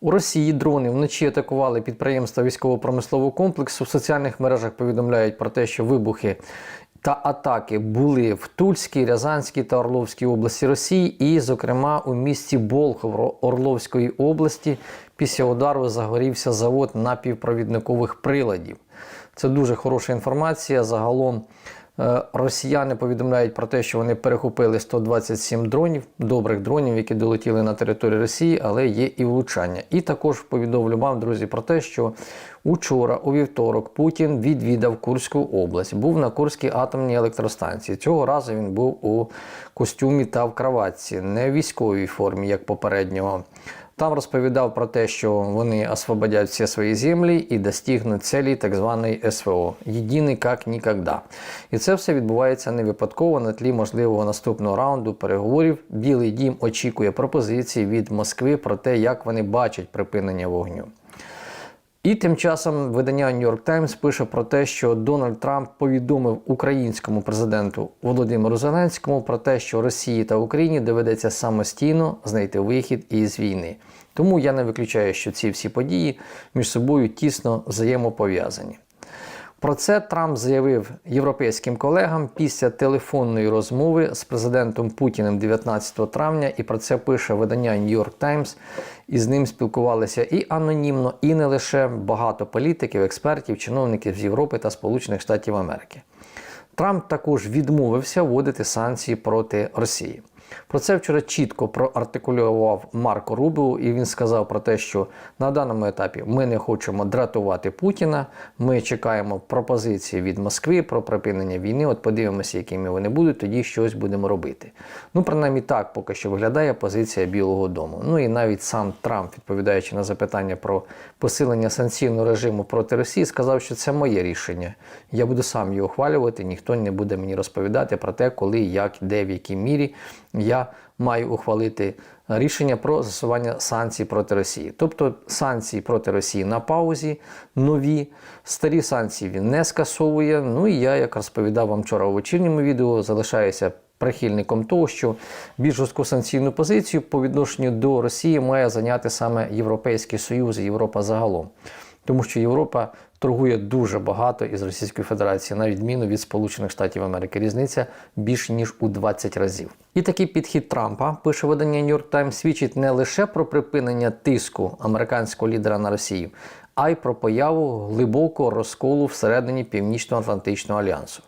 У Росії дрони вночі атакували підприємства військово-промислового комплексу. В соціальних мережах повідомляють про те, що вибухи та атаки були в Тульській, Рязанській та Орловській області Росії, і, зокрема, у місті Болхов Орловської області після удару загорівся завод напівпровідникових приладів. Це дуже хороша інформація. Загалом росіяни повідомляють про те, що вони перехопили 127 дронів, добрих дронів, які долетіли на територію Росії, але є і влучання. І також повідомлю вам, друзі, про те, що учора, у вівторок, Путін відвідав Курську область, був на Курській атомній електростанції. Цього разу він був у костюмі та в краватці, не в військовій формі, як попереднього. Там розповідав про те, що вони освободять всі свої землі і достигнуть цілі так званої СВО. Єдиний як ніколи. І це все відбувається не випадково на тлі можливого наступного раунду переговорів. Білий дім очікує пропозиції від Москви про те, як вони бачать припинення вогню. І тим часом видання New York Times пише про те, що Дональд Трамп повідомив українському президенту Володимиру Зеленському про те, що Росії та Україні доведеться самостійно знайти вихід із війни. Тому я не виключаю, що ці всі події між собою тісно взаємопов'язані. Про це Трамп заявив європейським колегам після телефонної розмови з президентом Путіним 19 травня, і про це пише видання New York Times. І з ним спілкувалися і анонімно, і не лише багато політиків, експертів, чиновників з Європи та Сполучених Штатів Америки. Трамп також відмовився вводити санкції проти Росії. Про це вчора чітко проартикулював Марко Рубіо, і він сказав про те, що на даному етапі ми не хочемо дратувати Путіна. Ми чекаємо пропозиції від Москви про припинення війни. От подивимося, якими вони будуть, тоді щось будемо робити. Ну, принаймні так поки що виглядає позиція Білого Дому. Ну і навіть сам Трамп, відповідаючи на запитання про посилення санкційного режиму проти Росії, сказав, що це моє рішення. Я буду сам його ухвалювати, ніхто не буде мені розповідати про те, коли, як, де, в якій мірі я маю ухвалити рішення про застосування санкцій проти Росії. Тобто санкції проти Росії на паузі, нові, старі санкції він не скасовує. Ну і я, як розповідав вам вчора у вечірньому відео, залишаюся прихильником того, що більш жорстку санкційну позицію по відношенню до Росії має зайняти саме Європейський Союз і Європа загалом. Тому що Європа торгує дуже багато із Російською Федерацією, на відміну від Сполучених Штатів Америки. Різниця більш ніж у 20 разів. І такий підхід Трампа, пише видання New York Times, свідчить не лише про припинення тиску американського лідера на Росію, а й про появу глибокого розколу всередині Північно-Атлантичного альянсу.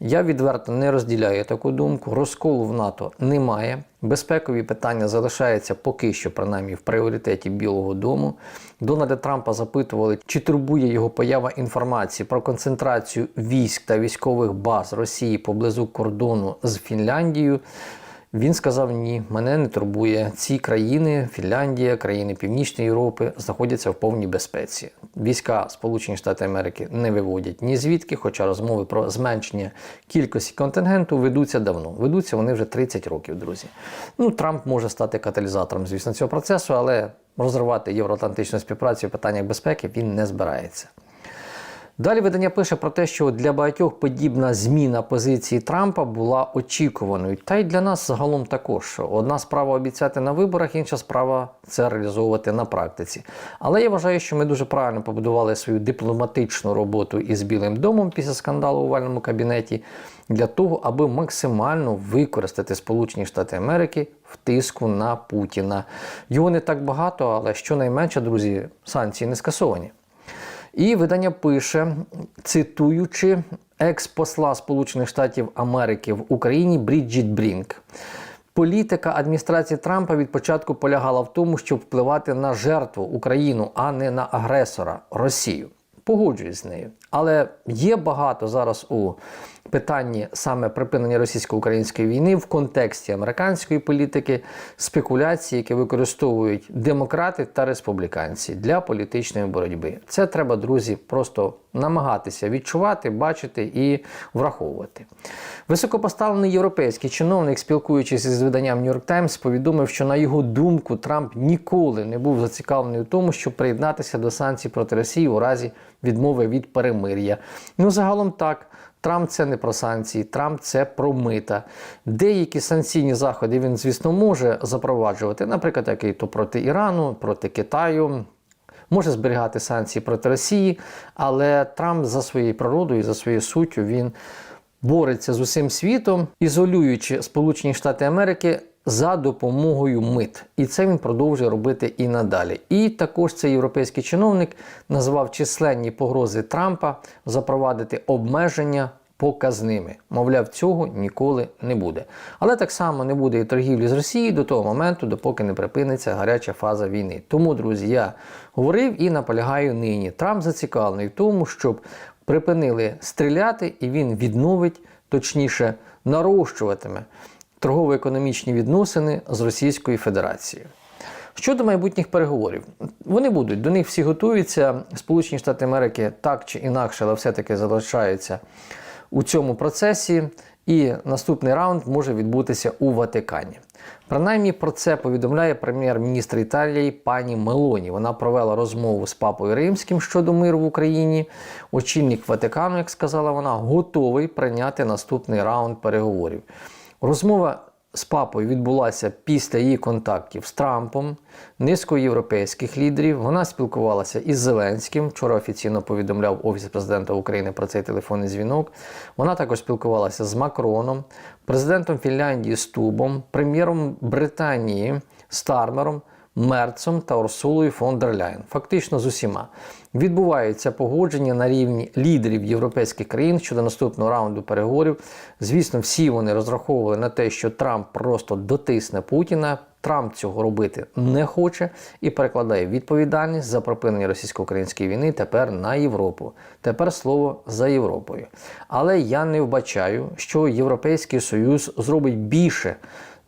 Я відверто не розділяю таку думку. Розколу в НАТО немає. Безпекові питання залишаються поки що, принаймні, в пріоритеті Білого Дому. Дональда Трампа запитували, чи турбує його поява інформації про концентрацію військ та військових баз Росії поблизу кордону з Фінляндією. Він сказав: ні, мене не турбує. Ці країни, Фінляндія, країни Північної Європи, знаходяться в повній безпеці. Війська Сполучені Штати Америки не виводять ні звідки, хоча розмови про зменшення кількості контингенту ведуться давно. Ведуться вони вже 30 років, друзі. Ну, Трамп може стати каталізатором, звісно, цього процесу, але розривати євроатлантичну співпрацю в питаннях безпеки він не збирається. Далі видання пише про те, що для багатьох подібна зміна позиції Трампа була очікуваною. Та й для нас загалом також. Одна справа обіцяти на виборах, інша справа це реалізовувати на практиці. Але я вважаю, що ми дуже правильно побудували свою дипломатичну роботу із Білим домом після скандалу у овальному кабінеті для того, аби максимально використати Сполучені Штати Америки в тиску на Путіна. Його не так багато, але щонайменше, друзі, санкції не скасовані. І видання пише, цитуючи екс-посла Сполучених Штатів Америки в Україні Бріджіт Брінк. Політика адміністрації Трампа від початку полягала в тому, щоб впливати на жертву Україну, а не на агресора Росію. Погоджуюсь з нею. Але є багато зараз у питанні саме припинення російсько-української війни в контексті американської політики спекуляцій, які використовують демократи та республіканці для політичної боротьби. Це треба, друзі, просто намагатися відчувати, бачити і враховувати. Високопоставлений європейський чиновник, спілкуючись із виданням New York Times, повідомив, що на його думку Трамп ніколи не був зацікавлений у тому, щоб приєднатися до санкцій проти Росії у разі відмови від перемир'я. Ну загалом так. Трамп це не про санкції, Трамп це про мита. Деякі санкційні заходи він, звісно, може запроваджувати, наприклад, який то проти Ірану, проти Китаю. Може зберігати санкції проти Росії, але Трамп за своєю природою, за своєю суттю, він бореться з усім світом, ізолюючи Сполучені Штати Америки за допомогою мит. І це він продовжує робити і надалі. І також цей європейський чиновник назвав численні погрози Трампа запровадити обмеження показними. Мовляв, цього ніколи не буде. Але так само не буде і торгівлі з Росією до того моменту, допоки не припиниться гаряча фаза війни. Тому, друзі, я говорив і наполягаю нині. Трамп зацікавлений в тому, щоб припинили стріляти, і він відновить, точніше, нарощуватиме торгово-економічні відносини з Російською Федерацією. Щодо майбутніх переговорів, вони будуть, до них всі готуються. Сполучені Штати Америки так чи інакше, але все-таки залишаються у цьому процесі, і наступний раунд може відбутися у Ватикані. Принаймні про це повідомляє прем'єр-міністр Італії пані Мелоні. Вона провела розмову з папою Римським щодо миру в Україні. Очільник Ватикану, як сказала вона, готовий прийняти наступний раунд переговорів. Розмова з папою відбулася після її контактів з Трампом, низкою європейських лідерів. Вона спілкувалася із Зеленським. Вчора офіційно повідомляв Офіс президента України про цей телефонний дзвінок. Вона також спілкувалася з Макроном, президентом Фінляндії Стубом, прем'єром Британії Стармером. Мерцом та Урсулою фон дер Ляйн. Фактично з усіма. Відбуваються погодження на рівні лідерів європейських країн щодо наступного раунду переговорів. Звісно, всі вони розраховували на те, що Трамп просто дотисне Путіна. Трамп цього робити не хоче і перекладає відповідальність за припинення російсько-української війни тепер на Європу. Тепер слово за Європою. Але я не вбачаю, що Європейський Союз зробить більше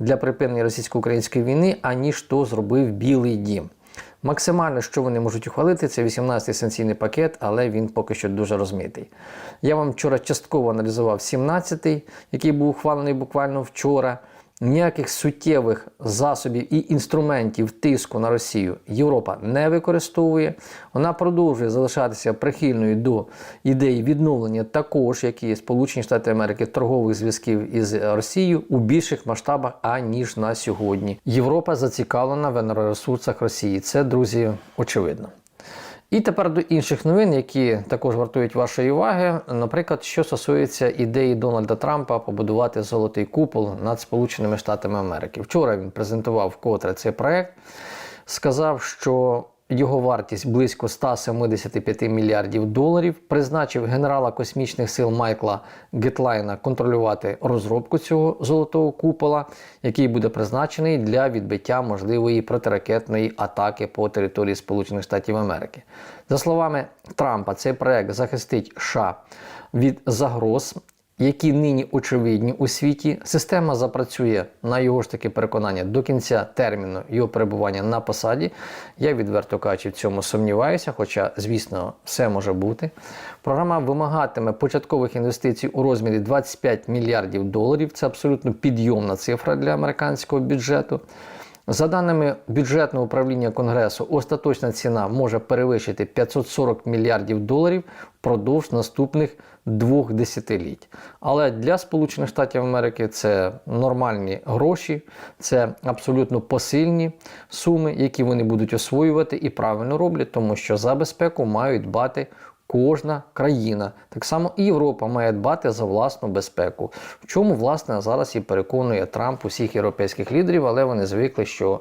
для припинення російсько-української війни, аніж то зробив Білий Дім. Максимально, що вони можуть ухвалити, це 18-й санкційний пакет, але він поки що дуже розмитий. Я вам вчора частково аналізував 17-й, який був ухвалений буквально вчора. Ніяких суттєвих засобів і інструментів тиску на Росію Європа не використовує. Вона продовжує залишатися прихильною до ідеї відновлення також, як і Сполучені Штати Америки, торгових зв'язків із Росією у більших масштабах аніж на сьогодні. Європа зацікавлена в енергоресурсах Росії. Це друзі, очевидно. І тепер до інших новин, які також вартують вашої уваги. Наприклад, що стосується ідеї Дональда Трампа побудувати золотий купол над Сполученими Штатами Америки. Вчора він презентував вкотре цей проект, сказав, що його вартість близько 175 мільярдів доларів. Призначив генерала космічних сил Майкла Гетлайна контролювати розробку цього золотого купола, який буде призначений для відбиття можливої протиракетної атаки по території Сполучених Штатів Америки. За словами Трампа, цей проект захистить США від загроз які нині очевидні у світі. Система запрацює на його ж таки переконання до кінця терміну його перебування на посаді. Я відверто кажучи, в цьому сумніваюся, хоча, звісно, все може бути. Програма вимагатиме початкових інвестицій у розмірі 25 мільярдів доларів. Це абсолютно підйомна цифра для американського бюджету. За даними бюджетного управління Конгресу, остаточна ціна може перевищити 540 мільярдів доларів впродовж наступних двох десятиліть. Але для Сполучених Штатів Америки це нормальні гроші, це абсолютно посильні суми, які вони будуть освоювати і правильно роблять, тому що за безпеку мають дбати кожна країна. Так само і Європа має дбати за власну безпеку. В чому, власне, зараз і переконує Трамп усіх європейських лідерів, але вони звикли, що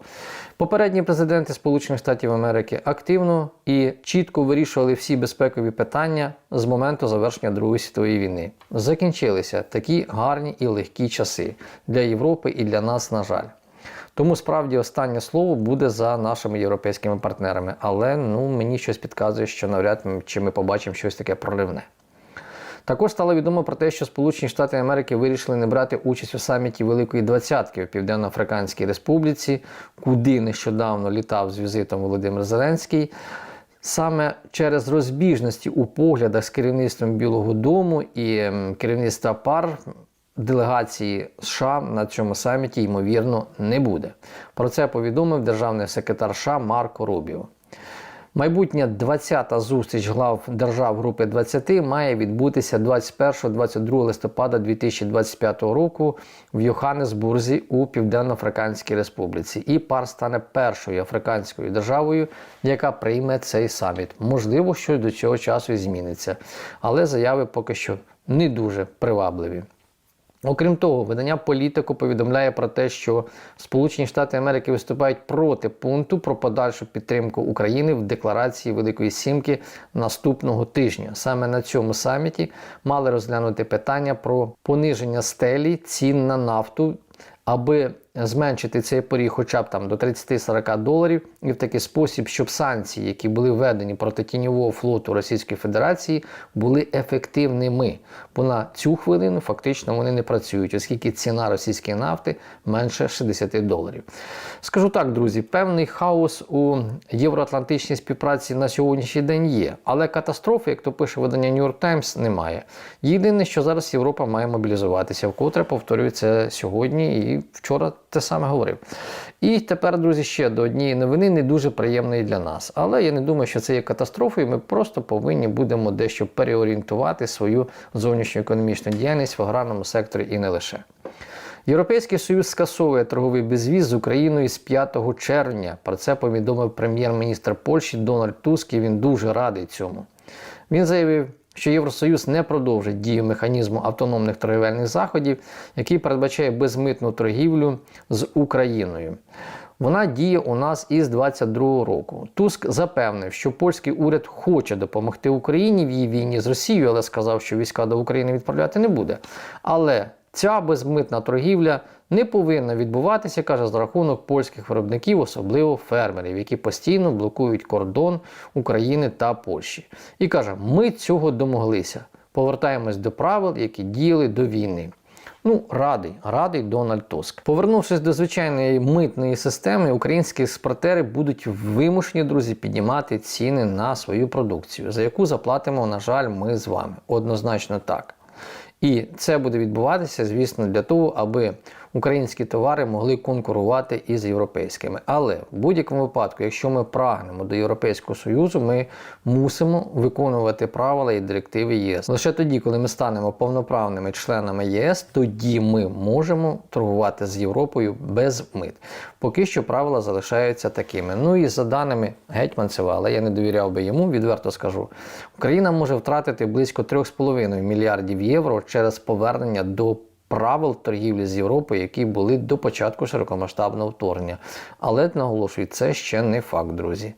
попередні президенти Сполучених Штатів Америки активно і чітко вирішували всі безпекові питання з моменту завершення Другої світової війни. Закінчилися такі гарні і легкі часи для Європи і для нас, на жаль. Тому справді останнє слово буде за нашими європейськими партнерами. Але ну, мені щось підказує, що навряд чи ми побачимо щось таке проривне. Також стало відомо про те, що Сполучені Штати Америки вирішили не брати участь у саміті Великої Двадцятки в Південно-Африканській Республіці, куди нещодавно літав з візитом Володимир Зеленський. Саме через розбіжності у поглядах з керівництвом Білого Дому і керівництва пар делегації США на цьому саміті, ймовірно, не буде. Про це повідомив державний секретар США Марко Рубіо. Майбутня 20-та зустріч глав держав Групи 20 має відбутися 21-22 листопада 2025 року в Йоханнесбурзі у Південно-Африканській Республіці. І пар стане першою африканською державою, яка прийме цей саміт. Можливо, щось до цього часу і зміниться, але заяви поки що не дуже привабливі. Окрім того, видання політику повідомляє про те, що Сполучені Штати Америки виступають проти пункту про подальшу підтримку України в декларації Великої Сімки наступного тижня. Саме на цьому саміті мали розглянути питання про пониження стелі цін на нафту, аби зменшити цей поріг хоча б там до 30-40 доларів, і в такий спосіб, щоб санкції, які були введені проти тіньового флоту Російської Федерації, були ефективними. Бо на цю хвилину фактично вони не працюють, оскільки ціна російської нафти менше 60 доларів. Скажу так, друзі, певний хаос у євроатлантичній співпраці на сьогоднішній день є, але катастрофи, як то пише видання New York Times, немає. Єдине, що зараз Європа має мобілізуватися, вкотре повторюю це сьогодні і вчора те саме говорив. І тепер, друзі, ще до однієї новини не дуже приємної для нас. Але я не думаю, що це є катастрофою. Ми просто повинні будемо дещо переорієнтувати свою зовнішню економічну діяльність в аграрному секторі і не лише. Європейський Союз скасовує торговий безвіз з Україною з 5 червня. Про це повідомив прем'єр-міністр Польщі Дональд Туск, і він дуже радий цьому. Він заявив, що Євросоюз не продовжить дію механізму автономних торгівельних заходів, який передбачає безмитну торгівлю з Україною. Вона діє у нас із 22-го року. Туск запевнив, що польський уряд хоче допомогти Україні в її війні з Росією, але сказав, що війська до України відправляти не буде. Але ця безмитна торгівля не повинна відбуватися, каже, за рахунок польських виробників, особливо фермерів, які постійно блокують кордон України та Польщі. І каже, ми цього домоглися. Повертаємось до правил, які діяли до війни. Ну, радий, радий Дональд Туск. Повернувшись до звичайної митної системи, українські експортери будуть вимушені, друзі, піднімати ціни на свою продукцію, за яку заплатимо, на жаль, ми з вами. Однозначно так. І це буде відбуватися, звісно, для того, аби українські товари могли конкурувати із європейськими. Але в будь-якому випадку, якщо ми прагнемо до Європейського Союзу, ми мусимо виконувати правила і директиви ЄС. Лише тоді, коли ми станемо повноправними членами ЄС, тоді ми можемо торгувати з Європою без мит. Поки що правила залишаються такими. Ну і за даними Гетьманцева, але я не довіряв би йому, відверто скажу. Україна може втратити близько 3,5 мільярдів євро через повернення до правил торгівлі з Європою, які були до початку широкомасштабного вторгнення. Але наголошую, це ще не факт, друзі.